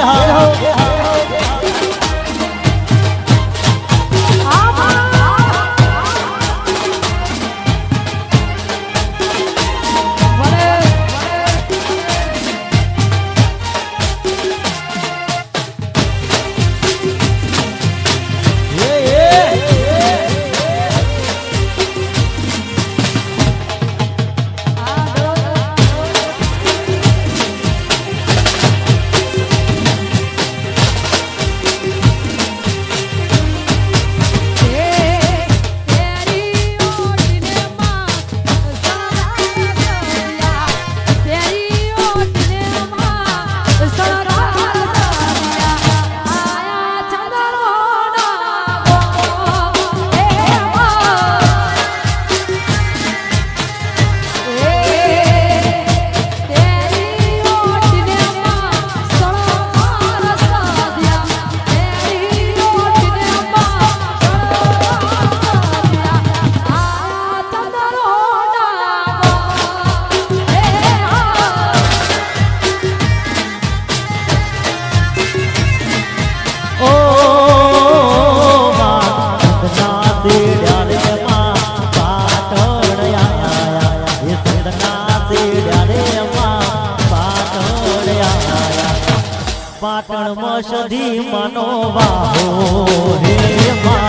હા હા. પાટણમાં સધી મનોવા હે માં.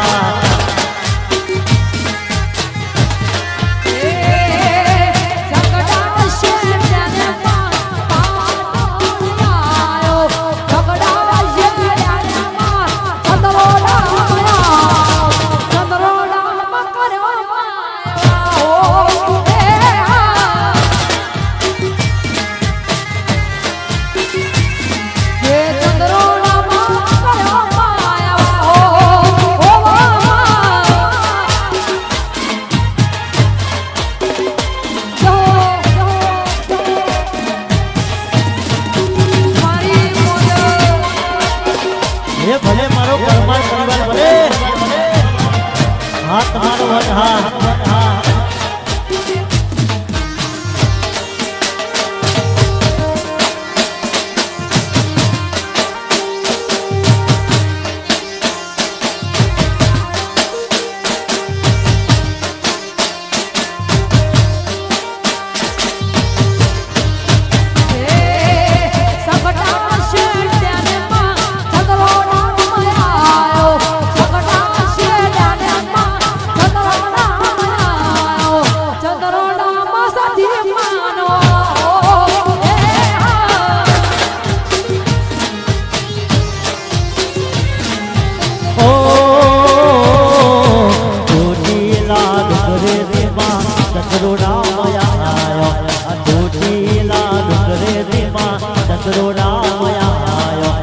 ડુંગરે રેમાં ચંદ્રો રામ આયો.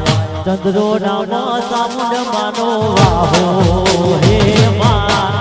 ચંદ્રો રામ સામુંડ માનો હે મા